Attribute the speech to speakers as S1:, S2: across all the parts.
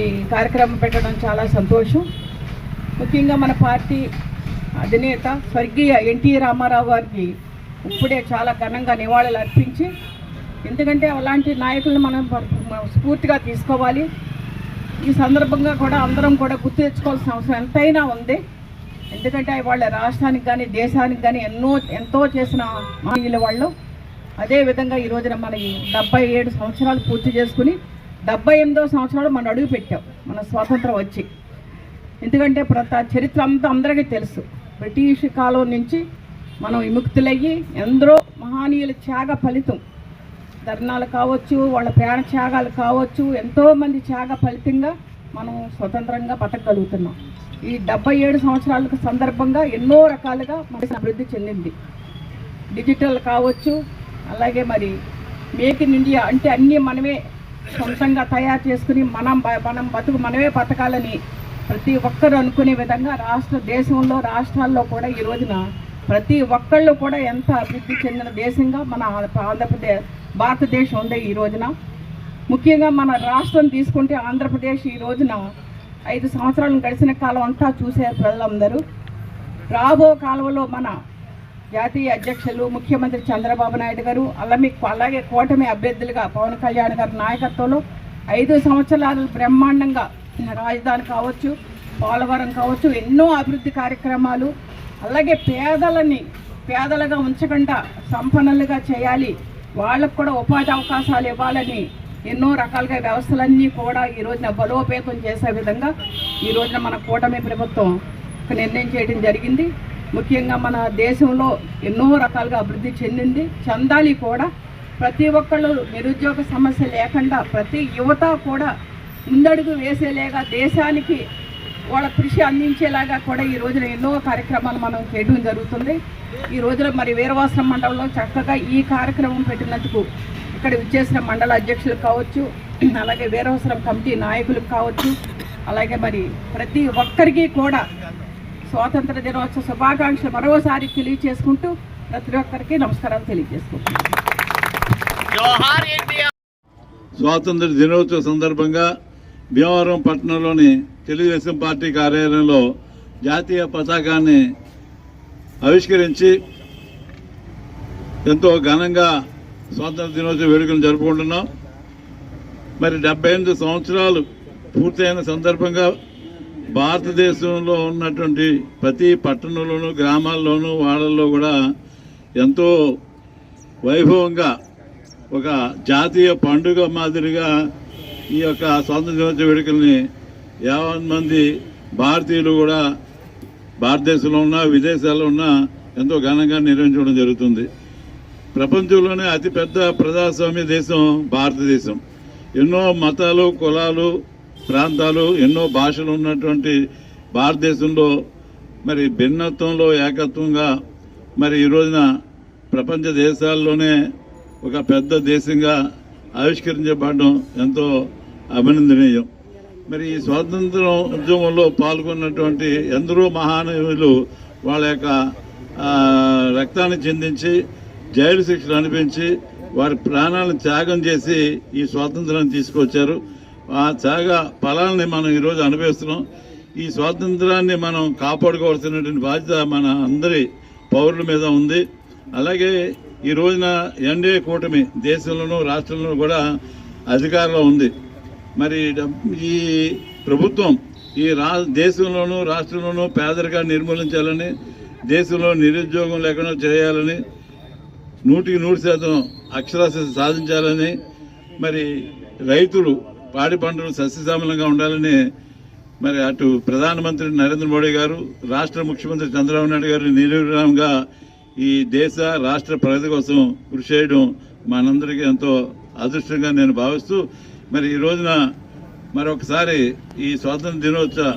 S1: మరి కార్యక్రమం పెట్టడం చాలా సంతోషం ముఖ్యంగా మన పార్టీ అధినేత స్వర్గీయ ఎన్టీ రామారావు గారికి ఇప్పుడే చాలా ఘనంగా నివాళులు అర్పించి ఎందుకంటే అలాంటి నాయకులను మనం స్ఫూర్తిగా తీసుకోవాలి ఈ సందర్భంగా కూడా అందరం కూడా గుర్తు తెచ్చుకోవాల్సిన అవసరం ఎంతైనా ఉంది ఎందుకంటే వాళ్ళ రాష్ట్రానికి కానీ దేశానికి కానీ ఎన్నో ఎంతో చేసిన మానవుల వాళ్ళు అదేవిధంగా ఈరోజున మన ఈ డెబ్బై ఏడు సంవత్సరాలు పూర్తి చేసుకుని డెబ్బై ఎనిమిదవ సంవత్సరంలో మనం అడుగు పెట్టాం మన స్వాతంత్రం వచ్చి ఎందుకంటే ప్రత చరిత్ర అంతా అందరికీ తెలుసు బ్రిటిష్ కాలం నుంచి మనం విముక్తులయ్యి ఎందరో మహానీయుల త్యాగ ఫలితం ధర్నాలు కావచ్చు వాళ్ళ ప్రాణ త్యాగాలు కావచ్చు ఎంతోమంది త్యాగ ఫలితంగా మనం స్వతంత్రంగా బతకగలుగుతున్నాం ఈ డెబ్బై ఏడు సంవత్సరాలకు సందర్భంగా ఎన్నో రకాలుగా మన అభివృద్ధి చెందింది డిజిటల్ కావచ్చు అలాగే మరి మేక్ ఇన్ ఇండియా అంటే అన్నీ మనమే సొంతంగా తయారు చేసుకుని మనం మనం బతుకు మనమే బతకాలని ప్రతి ఒక్కరు అనుకునే విధంగా రాష్ట్ర దేశంలో రాష్ట్రాల్లో కూడా ఈ రోజున ప్రతి ఒక్కళ్ళు కూడా ఎంత అభివృద్ధి చెందిన దేశంగా మన ఆంధ్రప్రదేశ్ భారతదేశం ఉంది ఈ రోజున ముఖ్యంగా మన రాష్ట్రం తీసుకుంటే ఆంధ్రప్రదేశ్ ఈ రోజున ఐదు సంవత్సరాలు గడిచిన కాలం అంతా చూసే ప్రజలందరూ రాబో కాలంలో మన జాతీయ అధ్యక్షులు ముఖ్యమంత్రి చంద్రబాబు నాయుడు గారు మీకు అలాగే కూటమి అభ్యర్థులుగా పవన్ కళ్యాణ్ గారి నాయకత్వంలో ఐదు సంవత్సరాలు బ్రహ్మాండంగా రాజధాని కావచ్చు పోలవరం కావచ్చు ఎన్నో అభివృద్ధి కార్యక్రమాలు అలాగే పేదలని పేదలుగా ఉంచకుండా సంపన్నులుగా చేయాలి వాళ్ళకు కూడా ఉపాధి అవకాశాలు ఇవ్వాలని ఎన్నో రకాలుగా వ్యవస్థలన్నీ కూడా ఈ రోజున బలోపేతం చేసే విధంగా ఈ రోజున మన కూటమి ప్రభుత్వం నిర్ణయం చేయడం జరిగింది ముఖ్యంగా మన దేశంలో ఎన్నో రకాలుగా అభివృద్ధి చెందింది చందాలి కూడా ప్రతి ఒక్కళ్ళు నిరుద్యోగ సమస్య లేకుండా ప్రతి యువత కూడా ముందడుగు వేసేలాగా దేశానికి వాళ్ళ కృషి అందించేలాగా కూడా ఈ రోజున ఎన్నో కార్యక్రమాలు మనం చేయడం జరుగుతుంది ఈ రోజున మరి వీరవాసరం మండలంలో చక్కగా ఈ కార్యక్రమం పెట్టినందుకు ఇక్కడ విచ్చేసిన మండల అధ్యక్షులు కావచ్చు అలాగే వీరవసరం కమిటీ నాయకులకు కావచ్చు అలాగే మరి ప్రతి ఒక్కరికి కూడా స్వాతంత్ర దినోత్సవ శుభాకాంక్షలు మరోసారి తెలియజేసుకుంటూ ప్రతి ఒక్కరికి నమస్కారం తెలియజేసుకుంటున్నాను
S2: స్వాతంత్ర దినోత్సవ సందర్భంగా భీమవరం పట్టణంలోని తెలుగుదేశం పార్టీ కార్యాలయంలో జాతీయ పతాకాన్ని ఆవిష్కరించి ఎంతో ఘనంగా స్వాతంత్ర దినోత్సవ వేడుకలు జరుపుకుంటున్నాం మరి డెబ్బై సంవత్సరాలు పూర్తయిన సందర్భంగా భారతదేశంలో ఉన్నటువంటి ప్రతి పట్టణంలోనూ గ్రామాల్లోనూ వాడల్లో కూడా ఎంతో వైభవంగా ఒక జాతీయ పండుగ మాదిరిగా ఈ యొక్క స్వాతంత్ర దినోత్సవ వేడుకల్ని యావన్ మంది భారతీయులు కూడా భారతదేశంలో ఉన్న విదేశాల్లో ఉన్నా ఎంతో ఘనంగా నిర్వహించడం జరుగుతుంది ప్రపంచంలోనే అతిపెద్ద ప్రజాస్వామ్య దేశం భారతదేశం ఎన్నో మతాలు కులాలు ప్రాంతాలు ఎన్నో భాషలు ఉన్నటువంటి భారతదేశంలో మరి భిన్నత్వంలో ఏకత్వంగా మరి ఈ రోజున ప్రపంచ దేశాల్లోనే ఒక పెద్ద దేశంగా ఆవిష్కరించబడడం ఎంతో అభినందనీయం మరి ఈ స్వాతంత్ర ఉద్యమంలో పాల్గొన్నటువంటి ఎందరో మహానీయులు వాళ్ళ యొక్క రక్తాన్ని చెందించి జైలు శిక్షలు అనిపించి వారి ప్రాణాలను త్యాగం చేసి ఈ స్వాతంత్రాన్ని తీసుకొచ్చారు ఆ త్యాగ ఫలాల్ని మనం ఈరోజు అనుభవిస్తున్నాం ఈ స్వాతంత్రాన్ని మనం కాపాడుకోవాల్సినటువంటి బాధ్యత మన అందరి పౌరుల మీద ఉంది అలాగే ఈ రోజున ఎన్డీఏ కూటమి దేశంలోనూ రాష్ట్రంలోనూ కూడా అధికారంలో ఉంది మరి ఈ ప్రభుత్వం ఈ రా దేశంలోనూ రాష్ట్రంలోనూ పేదరికాన్ని నిర్మూలించాలని దేశంలో నిరుద్యోగం లేకుండా చేయాలని నూటికి నూరు శాతం అక్షరాస్యత సాధించాలని మరి రైతులు పాడి పంటలు సస్యశ్యామలంగా ఉండాలని మరి అటు ప్రధానమంత్రి నరేంద్ర మోడీ గారు రాష్ట్ర ముఖ్యమంత్రి చంద్రబాబు నాయుడు గారు నిర్విరామంగా ఈ దేశ రాష్ట్ర ప్రగతి కోసం కృషి చేయడం మనందరికీ ఎంతో అదృష్టంగా నేను భావిస్తూ మరి ఈ రోజున మరొకసారి ఈ స్వాతంత్ర దినోత్సవ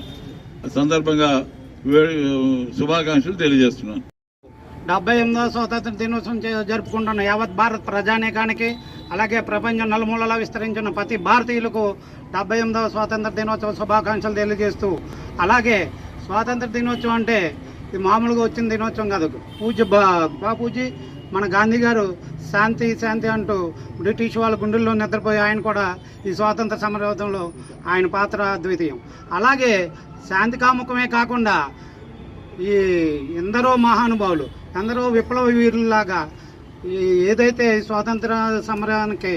S2: సందర్భంగా శుభాకాంక్షలు తెలియజేస్తున్నాను
S3: డెబ్బై ఎనిమిదవ స్వాతంత్ర దినోత్సవం జరుపుకుంటున్న యావత్ భారత్ ప్రజానీకానికి అలాగే ప్రపంచం నలుమూలలా విస్తరించిన ప్రతి భారతీయులకు డెబ్బై ఎనిమిదవ స్వాతంత్ర దినోత్సవ శుభాకాంక్షలు తెలియజేస్తూ అలాగే స్వాతంత్ర దినోత్సవం అంటే ఇది మామూలుగా వచ్చిన దినోత్సవం కాదు పూజ బాపూజీ మన గాంధీ గారు శాంతి శాంతి అంటూ బ్రిటిష్ వాళ్ళ గుండెల్లో నిద్రపోయి ఆయన కూడా ఈ స్వాతంత్ర సమరవంలో ఆయన పాత్ర అద్వితీయం అలాగే శాంతి కాముఖమే కాకుండా ఈ ఎందరో మహానుభావులు ఎందరో విప్లవ వీరులాగా ఏదైతే స్వాతంత్ర సమరానికి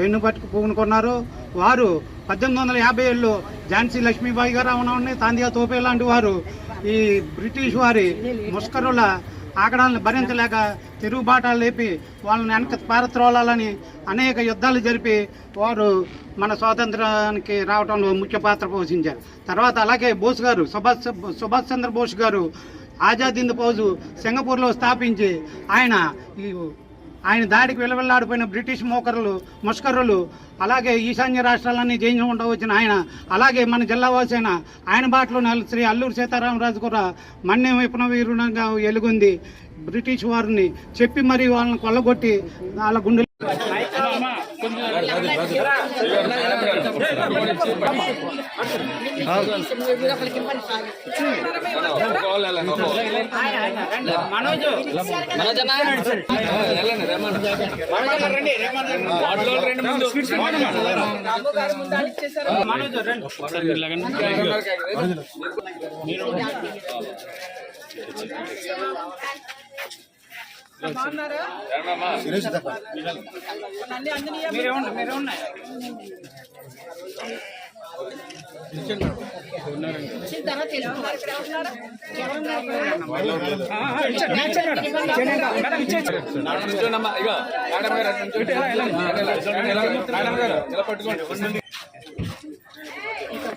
S3: వెన్నుపట్టుకు పూనుకున్నారో వారు పద్దెనిమిది వందల యాభై ఏళ్ళు ఝాన్సీ లక్ష్మీబాయి గారు అవునవని తాందియా తోపే లాంటి వారు ఈ బ్రిటిష్ వారి ముష్కరుల ఆగడాలను భరించలేక తిరుగుబాటాలు లేపి వాళ్ళని వెనక పారత్రోలాలని అనేక యుద్ధాలు జరిపి వారు మన స్వాతంత్రానికి రావడంలో ముఖ్య పాత్ర పోషించారు తర్వాత అలాగే బోస్ గారు సుభాష్ సుభాష్ చంద్రబోస్ గారు ఆజాద్ హింద్ ఫౌజు సింగపూర్లో స్థాపించి ఆయన ఆయన దాడికి వెలవెళ్లాడిపోయిన బ్రిటిష్ మోకరులు ముష్కరులు అలాగే ఈశాన్య రాష్ట్రాలన్నీ జయించుకుంటూ వచ్చిన ఆయన అలాగే మన జిల్లా వాసైన ఆయన బాటలో శ్రీ అల్లూరు సీతారామరాజు కూడా మన్యం విప్లవీరుణంగా ఎలుగుంది బ్రిటిష్ వారిని చెప్పి మరి వాళ్ళని కొల్లగొట్టి వాళ్ళ గుండెలు
S2: మనోజ్
S1: మనోజ్ అన్న రండి మనోజ్
S3: రండి ఇక మేడం గారు
S2: ఎలా పట్టుకోండి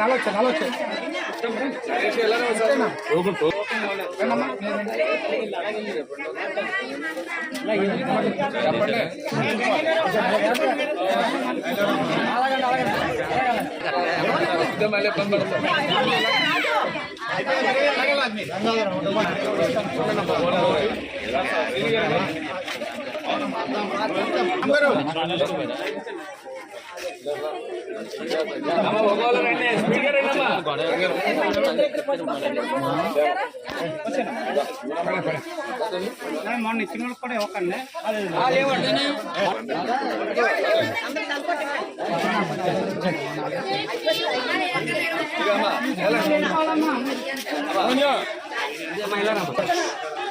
S3: ನಲವತ್ತು ನಲವತ್ತು
S1: ಮೇಲೆ ಬಂದ್ಬಿಡ್ತಾರೆ మొన్న ఇచ్చిన కూడా ఇవ్వకండి మహిళ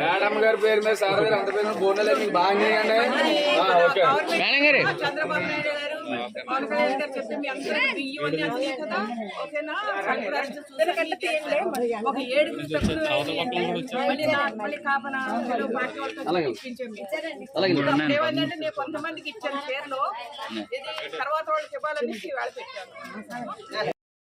S3: మేడం గారి పేరు మీద సార్ గారు అంత పేరు బోనలే మీకు బాగా మేడం గారు చంద్రబాబు
S1: కొంతమందికి తర్వాత